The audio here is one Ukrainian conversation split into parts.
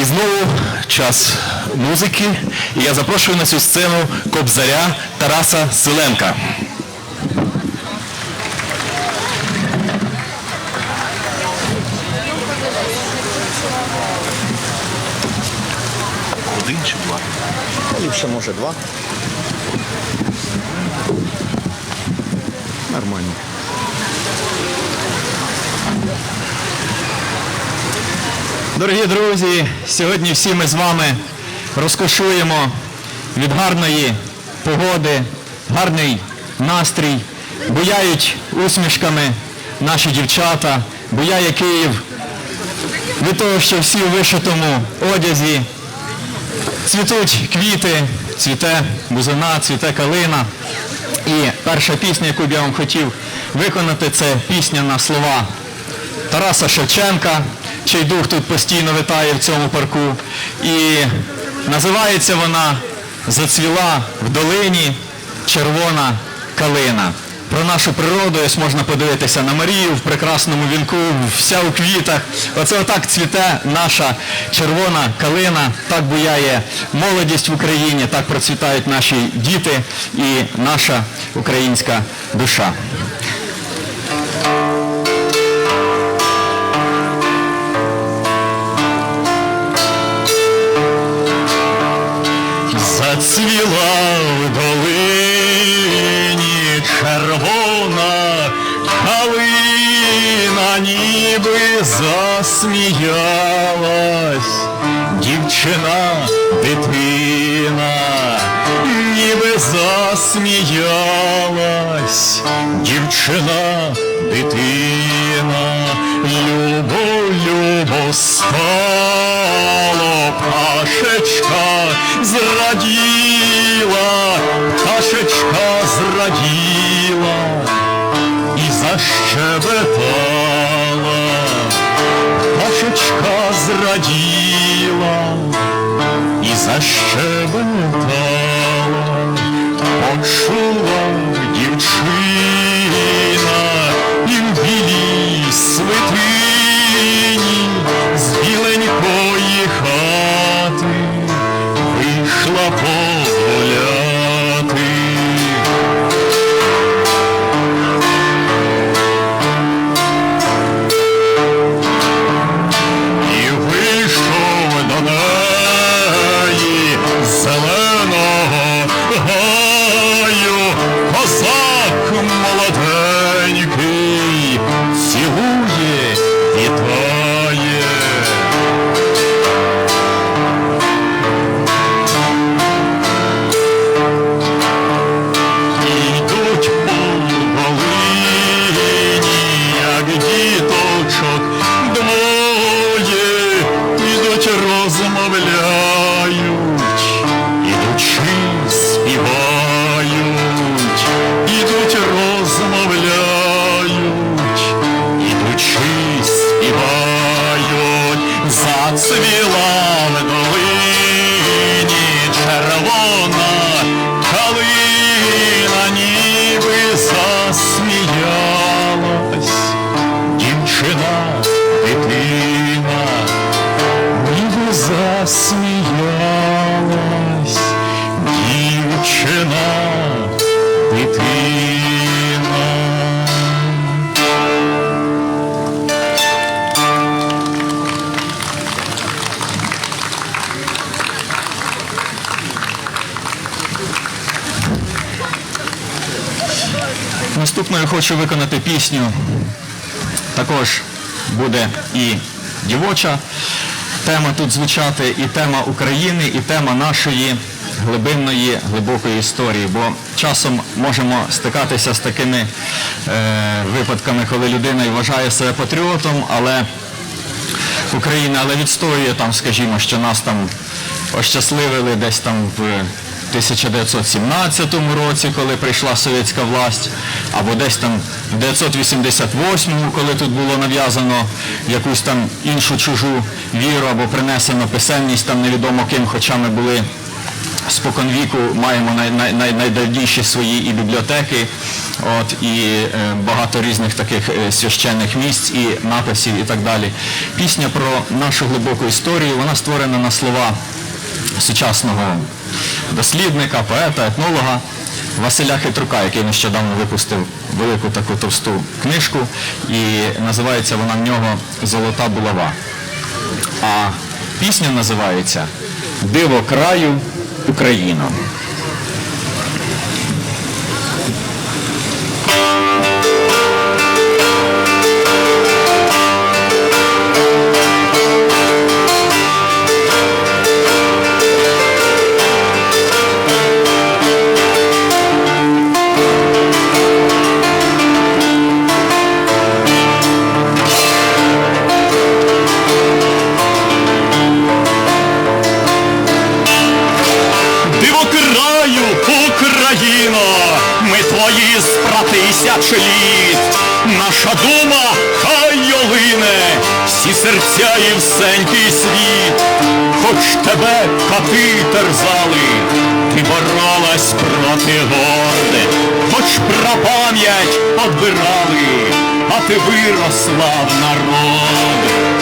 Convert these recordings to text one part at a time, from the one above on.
І знову час музики. І я запрошую на цю сцену кобзаря Тараса Селенка. Один чи два? Ліпше може два. Нормально. Дорогі друзі, сьогодні всі ми з вами розкошуємо від гарної погоди, гарний настрій, буяють усмішками наші дівчата, буяє Київ від того, що всі у вишитому одязі, цвітуть квіти, цвіте бузина, цвіте калина. І перша пісня, яку б я вам хотів виконати, це пісня на слова Тараса Шевченка, чий дух тут постійно витає в цьому парку. І називається вона Зацвіла в долині червона калина. Про нашу природу ось можна подивитися на Марію в прекрасному вінку, вся у квітах. Оце отак цвіте наша червона калина, так буяє молодість в Україні, так процвітають наші діти і наша українська душа. Засміялась, дівчина, дитина, ніби засміялась, дівчина, дитина, любо, любо стало, пташечка зраділа, пташечка зраділа і защебетала, пташечка зраділа і защебетала, почула хочу виконати пісню. Також буде і дівоча тема тут звучати, і тема України, і тема нашої глибинної, глибокої історії. Бо часом можемо стикатися з такими е, випадками, коли людина вважає себе патріотом, але України, але відстоює там, скажімо, що нас там ощасливили десь там в 1917 році, коли прийшла совєтська власть, або десь там в 1988-му, коли тут було нав'язано якусь там іншу чужу віру, або принесено писемність там невідомо ким, хоча ми були споконвіку маємо най, най, най, найдавніші свої і бібліотеки От, і е, багато різних таких е, священних місць і написів і так далі. Пісня про нашу глибоку історію, вона створена на слова сучасного дослідника, поета, етнолога Василя Хитрука, який нещодавно випустив велику таку товсту книжку, і називається вона в нього Золота булава. А пісня називається Диво краю Україна. Україно, ми твої з тисяч літ. Наша дума хай йолине, всі серця і всенький світ. Хоч тебе кати терзали, ти боролась проти горде, хоч про пам'ять одбирали, а ти виросла в народ.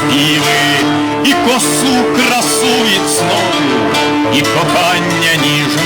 Співи, і косу красу і сном, і кохання ніжну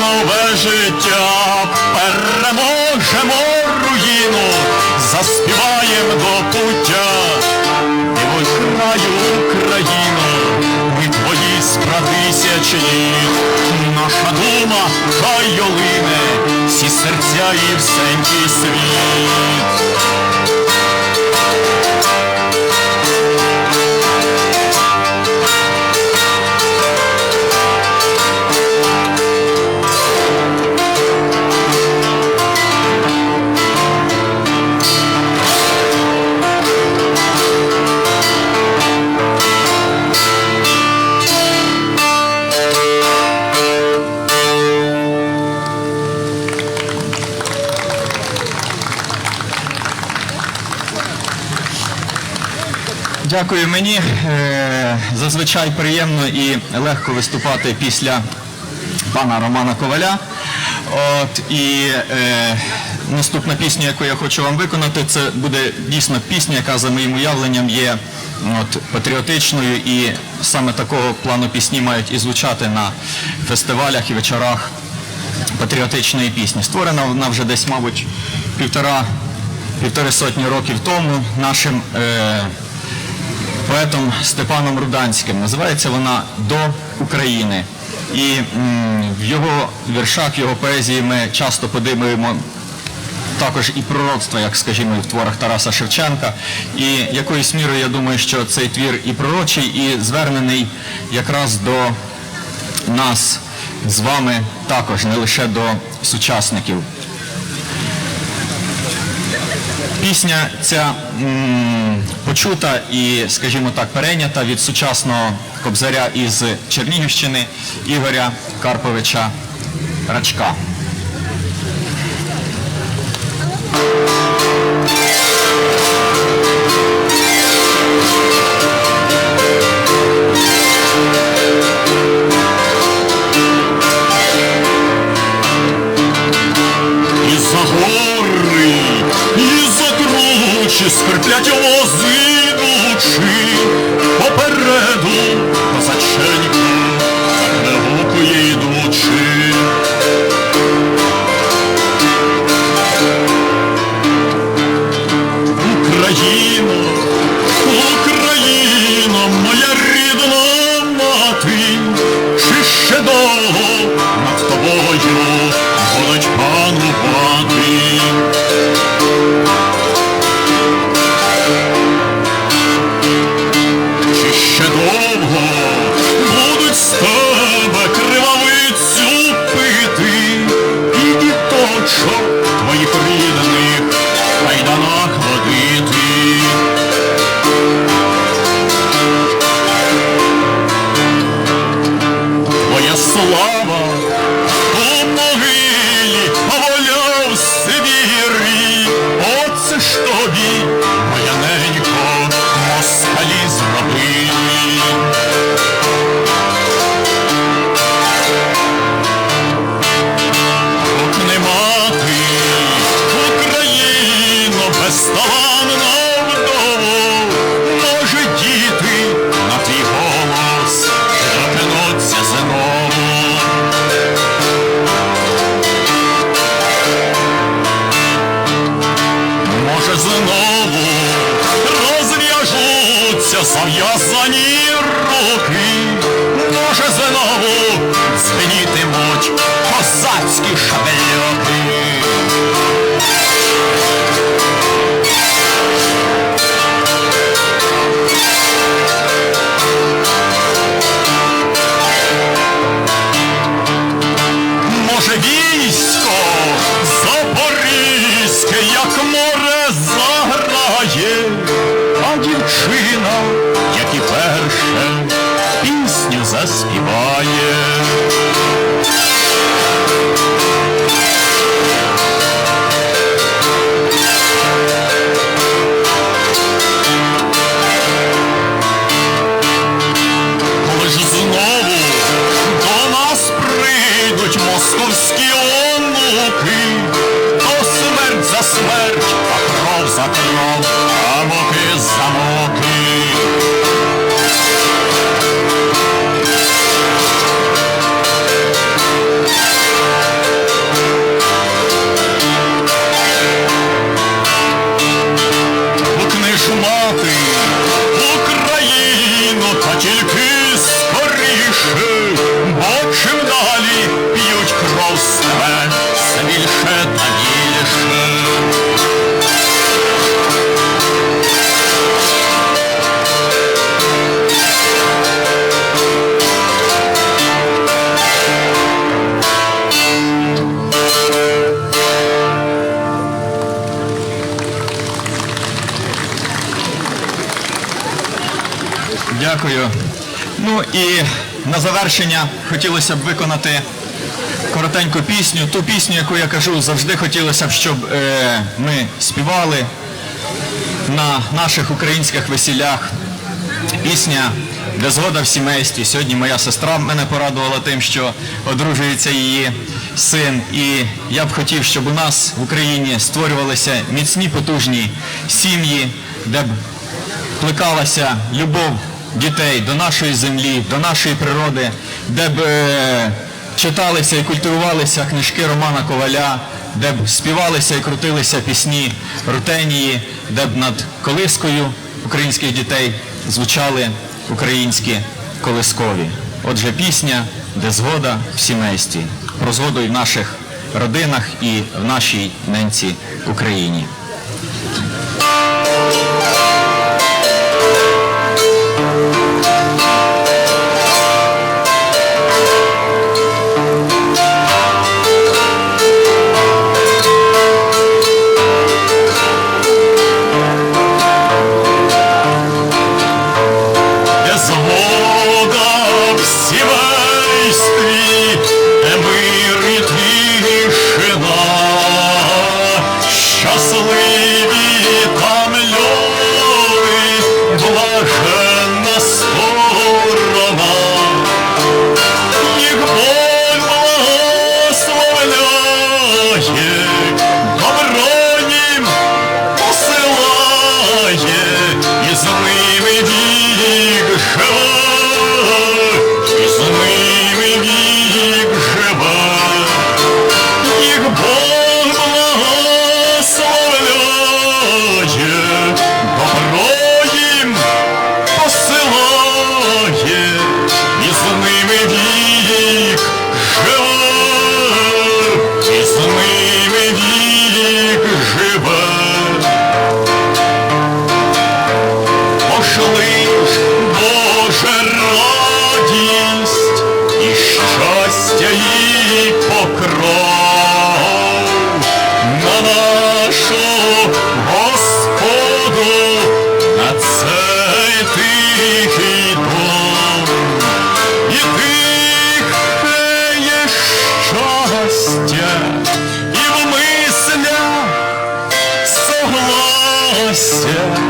нове життя. Переможемо руїну, заспіваємо до пуття. Диво краю Україно, ми твої спра тисяч. Наша дума хай йолине, всі серця і всенький світ. Дякую мені. Е, Зазвичай приємно і легко виступати після пана Романа Коваля. От, і е, наступна пісня, яку я хочу вам виконати, це буде дійсно пісня, яка за моїм уявленням є от, патріотичною і саме такого плану пісні мають і звучати на фестивалях і вечорах патріотичної пісні. Створена вона вже десь, мабуть, півтора, півтори сотні років тому нашим е, поетом Степаном Руданським. Називається вона До України. І в його віршах, в його поезії ми часто подивимо також і пророцтво, як скажімо, в творах Тараса Шевченка. І якоюсь мірою я думаю, що цей твір і пророчий, і звернений якраз до нас з вами також, не лише до сучасників. Пісня ця почута і, скажімо так, перейнята від сучасного кобзаря із Чернігівщини Ігоря Карповича Рачка. І на завершення хотілося б виконати коротеньку пісню. Ту пісню, яку я кажу, завжди хотілося б, щоб е, ми співали на наших українських весілях. Пісня де згода в сімействі. Сьогодні моя сестра мене порадувала тим, що одружується її син. І я б хотів, щоб у нас в Україні створювалися міцні потужні сім'ї, де б плекалася любов дітей до нашої землі, до нашої природи, де б е, читалися і культивувалися книжки Романа Коваля, де б співалися і крутилися пісні Рутенії, де б над колискою українських дітей звучали українські колискові. Отже, пісня, де згода в сімействі, про згоду і в наших родинах і в нашій ненці Україні. sister.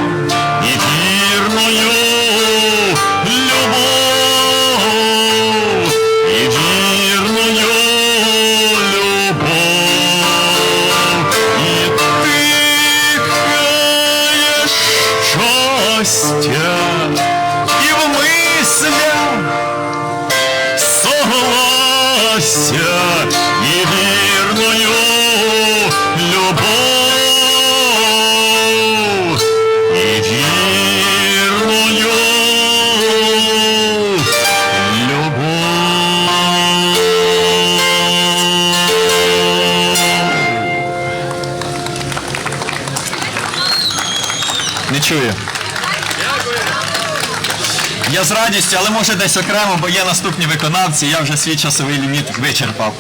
Радістю, але може десь окремо, бо є наступні виконавці, я вже свій часовий ліміт вичерпав.